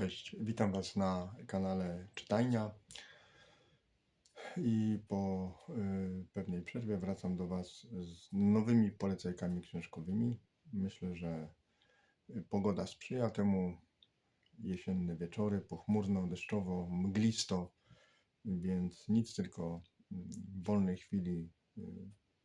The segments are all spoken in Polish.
Cześć, witam Was na kanale Czytajnia. I po y, pewnej przerwie wracam do Was z nowymi polecajkami książkowymi. Myślę, że pogoda sprzyja temu. Jesienne wieczory, pochmurno, deszczowo, mglisto, więc nic tylko w wolnej chwili y,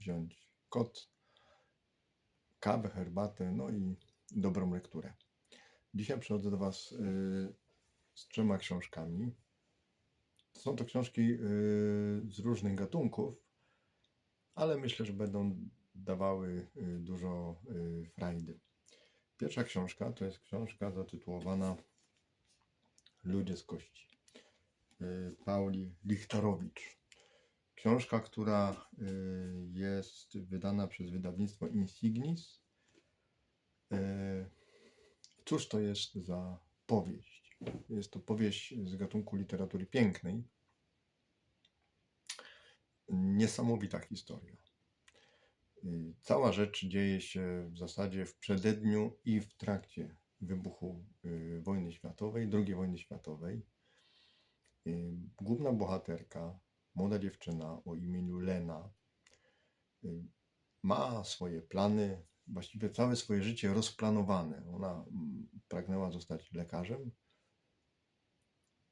wziąć kot, kawę, herbatę, no i dobrą lekturę. Dzisiaj przychodzę do Was y, z trzema książkami. Są to książki y, z różnych gatunków, ale myślę, że będą dawały y, dużo frajdy. Pierwsza książka to jest książka zatytułowana Ludzie z kości. Pauli Lichtarowicz. Książka, która jest wydana przez wydawnictwo Insignis. Cóż to jest za powieść? Jest to powieść z gatunku literatury pięknej. Niesamowita historia. Cała rzecz dzieje się w zasadzie w przededniu i w trakcie wybuchu y, wojny światowej, II wojny światowej. Y, Główna bohaterka, młoda dziewczyna o imieniu Lena, y, ma swoje plany, właściwie całe swoje życie rozplanowane. Ona mm, pragnęła zostać lekarzem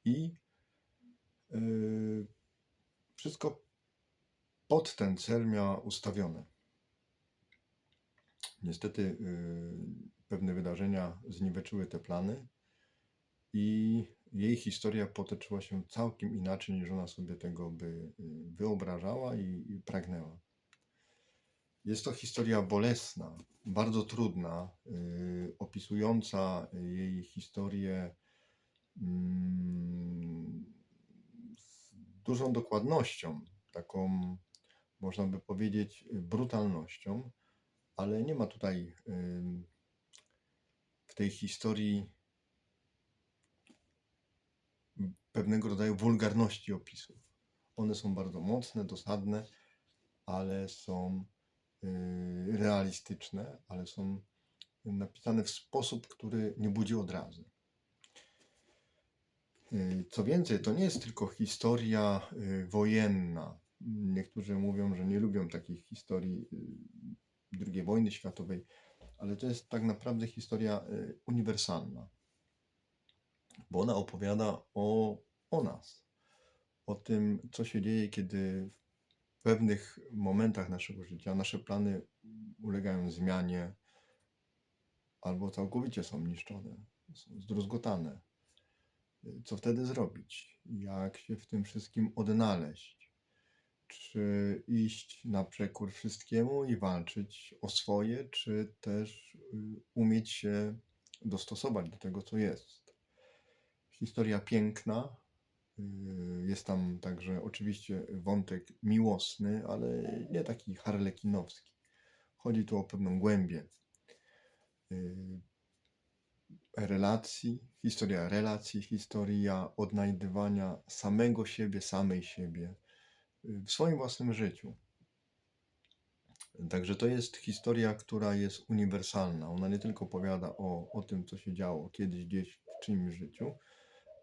i y, wszystko pod ten cel miała ustawione. Niestety y, pewne wydarzenia zniweczyły te plany i jej historia potoczyła się całkiem inaczej niż ona sobie tego by y, wyobrażała i, i pragnęła. Jest to historia bolesna, bardzo trudna, y, opisująca jej historię mm, z dużą dokładnością, taką można by powiedzieć brutalnością, ale nie ma tutaj ym, w tej historii pewnego rodzaju wulgarności opisów. One są bardzo mocne, dosadne, ale są realistyczne, ale są napisane w sposób, który nie budzi odrazy. Y, Co więcej, to nie jest tylko historia y, wojenna. Niektórzy mówią, że nie lubią takich historii y, II wojny światowej, ale to jest tak naprawdę historia y, uniwersalna, bo ona opowiada o, o nas, o tym, co się dzieje, kiedy pewnych momentach naszego życia nasze plany ulegają zmianie albo całkowicie są niszczone, są zdruzgotane. Co wtedy zrobić? Jak się w tym wszystkim odnaleźć? Czy iść na przekór wszystkiemu i walczyć o swoje, czy też y, umieć się dostosować do tego, co jest? Historia piękna. Y, Jest tam także oczywiście wątek miłosny, ale nie taki harlekinowski. Chodzi tu o pewną głębię y, relacji, historia relacji, historia odnajdywania samego siebie, samej siebie y, w swoim własnym życiu. Także to jest historia, która jest uniwersalna. Ona nie tylko opowiada o, o tym, co się działo kiedyś gdzieś w czyimś życiu,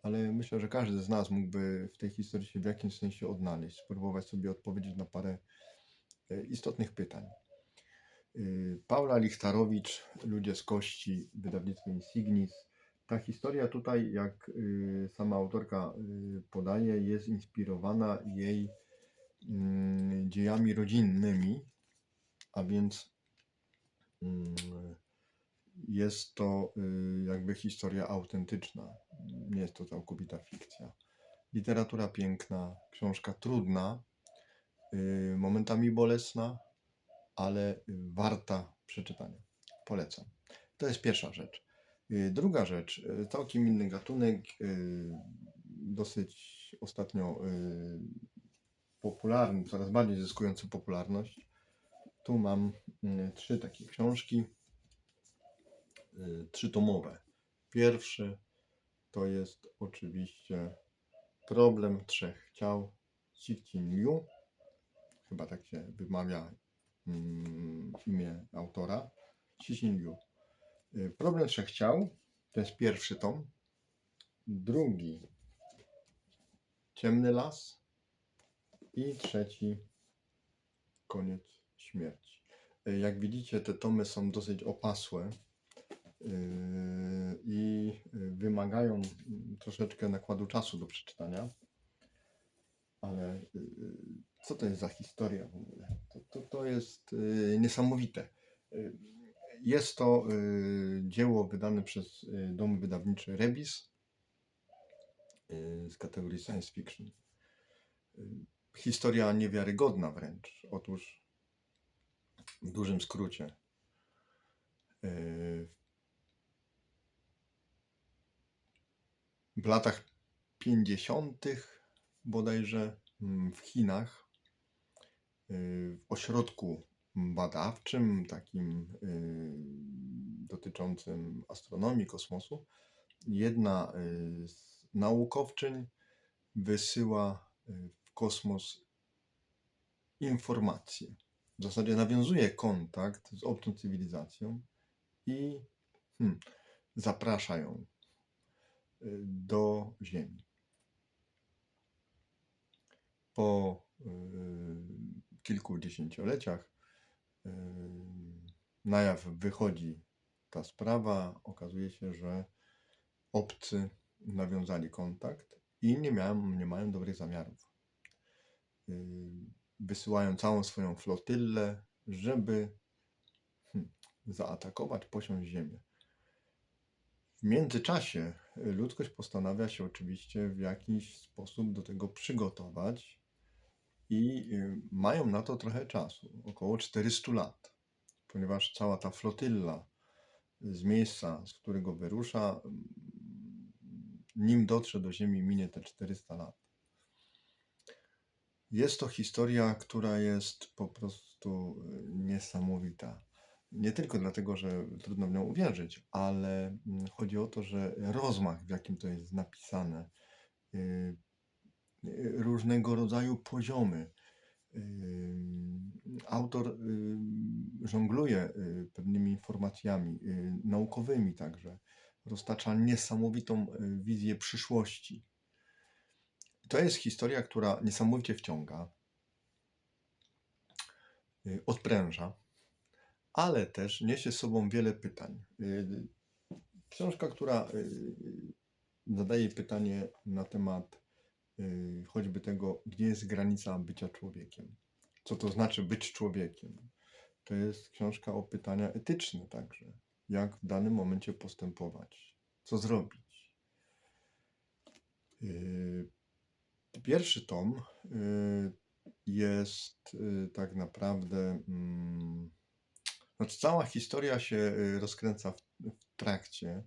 ale myślę, że każdy z nas mógłby w tej historii się w jakimś sensie odnaleźć, spróbować sobie odpowiedzieć na parę e, istotnych pytań. Y, Paula Lichtarowicz, Ludzie z kości, wydawnictwo Insignis. Ta historia tutaj, jak y, sama autorka podaje, jest inspirowana jej mm, dziejami rodzinnymi, a więc mm, jest to y, jakby historia autentyczna. Nie jest to całkowita fikcja. Literatura piękna, książka trudna, y, momentami bolesna, ale warta przeczytania. Polecam. To jest pierwsza rzecz. Y, Druga rzecz, całkiem inny gatunek, dosyć ostatnio popularny, coraz bardziej zyskujący popularność. Tu mam trzy takie książki, trzytomowe. Pierwszy to jest oczywiście Problem Trzech Ciał Liu. Chyba tak się wymawia mm, imię autora. Liu. Y, Problem Trzech Ciał to jest pierwszy tom. drugi ciemny las i trzeci koniec śmierci. Y, Jak widzicie, te tomy są dosyć opasłe i y, wymagają troszeczkę nakładu czasu do przeczytania. Ale y, co to jest za historia w ogóle? To, to, to jest y, niesamowite. Jest to dzieło wydane przez dom wydawniczy Rebis z kategorii science fiction. Historia niewiarygodna wręcz. Otóż w dużym skrócie. W latach 50. bodajże mm, w Chinach y, w ośrodku badawczym, takim y, dotyczącym astronomii, kosmosu, jedna y, z naukowczyń wysyła w kosmos informacje. W zasadzie nawiązuje kontakt z obcą cywilizacją i hmm, zaprasza ją do Ziemi. Po y, kilku dziesięcioleciach y, na jaw wychodzi ta sprawa. Okazuje się, że obcy nawiązali kontakt i nie, miałem, nie mają dobrych zamiarów. Y, Wysyłają całą swoją flotyllę, żeby hmm, zaatakować, posiąść Ziemię. W międzyczasie ludzkość postanawia się oczywiście w jakiś sposób do tego przygotować i y, mają na to trochę czasu, około 400 lat, ponieważ cała ta flotylla z miejsca, z którego wyrusza, mm, nim dotrze do Ziemi, minie te 400 lat. Jest to historia, która jest po prostu y, niesamowita. Nie tylko dlatego, że trudno w nią uwierzyć, ale mm, chodzi o to, że rozmach, w jakim to jest napisane, y, y, różnego rodzaju poziomy. Ym, Autor y, żongluje y, pewnymi informacjami y, naukowymi także. Roztacza niesamowitą y, wizję przyszłości. To jest historia, która niesamowicie wciąga, y, odpręża, ale też niesie sobą wiele pytań. Y, Książka, która y, zadaje pytanie na temat y, choćby tego, gdzie jest granica bycia człowiekiem. Co to znaczy być człowiekiem? To jest książka o pytania etyczne także. Jak w danym momencie postępować? Co zrobić? Y, Pierwszy tom y, jest y, tak naprawdę. Znaczy, cała historia się y, rozkręca w, w trakcie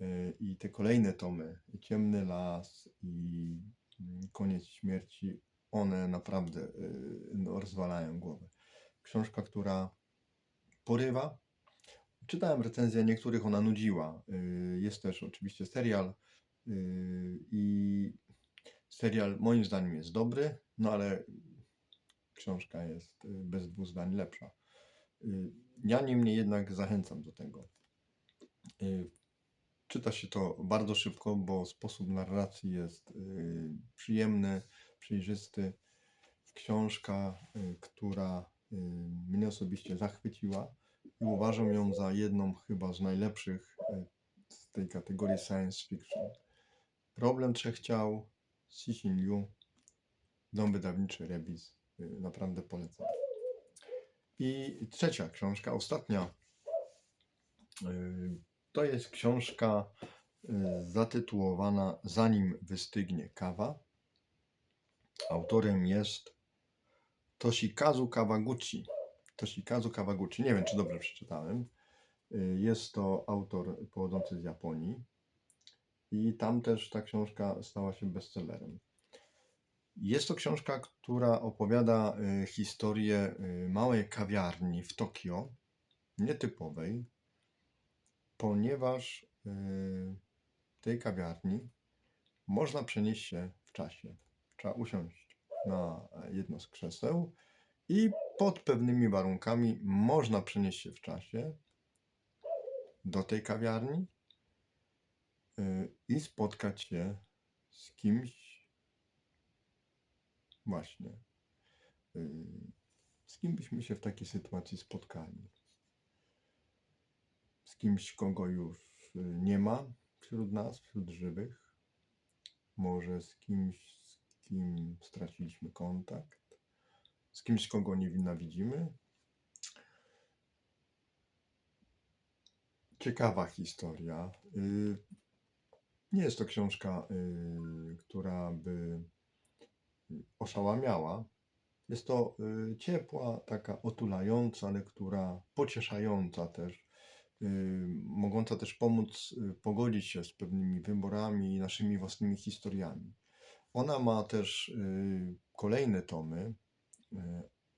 y, i te kolejne tomy, Ciemny Las i mm, Koniec Śmierci, one naprawdę y, no, rozwalają głowę. Książka, która porywa. Czytałem recenzję, niektórych ona nudziła. Jest też oczywiście serial i serial moim zdaniem jest dobry, no ale książka jest bez dwóch zdań lepsza. Y, Ja niemniej jednak zachęcam do tego. Y, Czyta się to bardzo szybko, bo sposób narracji jest y, przyjemny, przejrzysty. Książka, która mnie osobiście zachwyciła i uważam ją za jedną chyba z najlepszych z tej kategorii science fiction. Problem trzech ciał, Cixin Liu, dom wydawniczy Rebis. Naprawdę polecam. I trzecia książka, ostatnia, y, to jest książka y, zatytułowana Zanim wystygnie kawa. Autorem jest Toshikazu Kawaguchi. Toshikazu Kawaguchi, nie wiem czy dobrze przeczytałem. Y, Jest to autor pochodzący z Japonii i tam też ta książka stała się bestsellerem. Jest to książka, która opowiada y, historię y, małej kawiarni w Tokio, nietypowej, ponieważ y, tej kawiarni można przenieść się w czasie. Trzeba usiąść na jedno z krzeseł i pod pewnymi warunkami można przenieść się w czasie do tej kawiarni i spotkać się z kimś właśnie, y, z kim byśmy się w takiej sytuacji spotkali. Z kimś, kogo już y, nie ma wśród nas, wśród żywych. Może z kimś, z kim straciliśmy kontakt. Z kimś, kogo nie nienawidzimy. Ciekawa historia. Y, Nie jest to książka, która by oszałamiała. Jest to y, ciepła, taka otulająca lektura, pocieszająca też, y, mogąca też pomóc y, pogodzić się z pewnymi wyborami i naszymi własnymi historiami. Ona ma też kolejne tomy.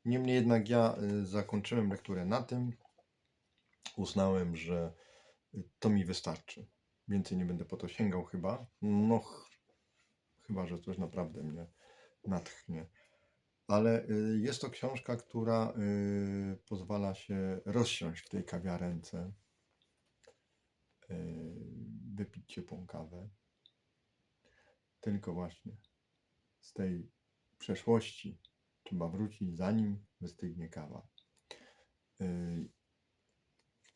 Niemniej jednak ja zakończyłem lekturę na tym. Uznałem, że to mi wystarczy. Więcej nie będę po to sięgał chyba. No, ch- chyba, że coś naprawdę mnie natchnie. Ale y, jest to książka, która y, pozwala się rozsiąść w tej kawiarence, y, wypić ciepłą kawę. Tylko właśnie z tej przeszłości trzeba wrócić, zanim wystygnie kawa.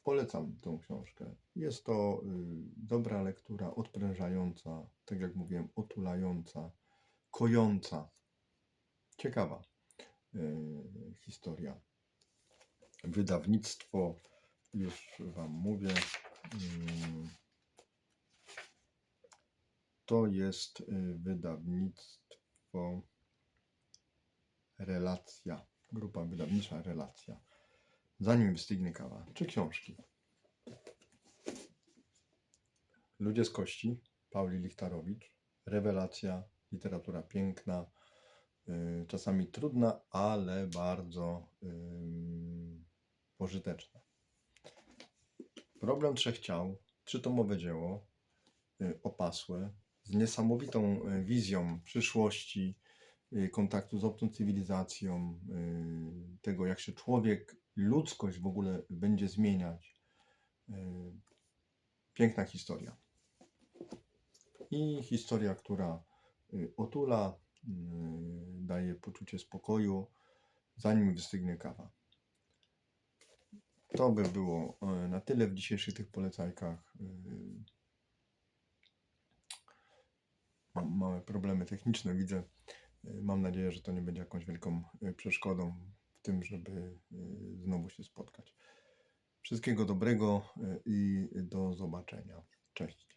Polecam tą książkę. Jest to dobra lektura, odprężająca, tak jak mówiłem, otulająca, kojąca. Ciekawa y, historia. Wydawnictwo, już Wam mówię, mm, to jest y, wydawnictwo Relacja, grupa wydawnicza Relacja. Zanim wystygnie kawa, czy książki. Ludzie z kości, Pauli Lichtarowicz, rewelacja, literatura piękna, czasami trudna, ale bardzo pożyteczna. Problem trzech ciał, trzytomowe dzieło, y, opasłe, z niesamowitą y, wizją przyszłości, y, kontaktu z obcą cywilizacją, y, tego jak się człowiek, ludzkość w ogóle będzie zmieniać. Y, Piękna historia. I historia, która y, otula, y, daje poczucie spokoju, zanim wystygnie kawa. To by było y, na tyle w dzisiejszych tych polecajkach. Y, Mam małe problemy techniczne, widzę. Y, Mam nadzieję, że to nie będzie jakąś wielką y, przeszkodą w tym, żeby y, znowu się spotkać. Wszystkiego dobrego y, i do zobaczenia. Cześć.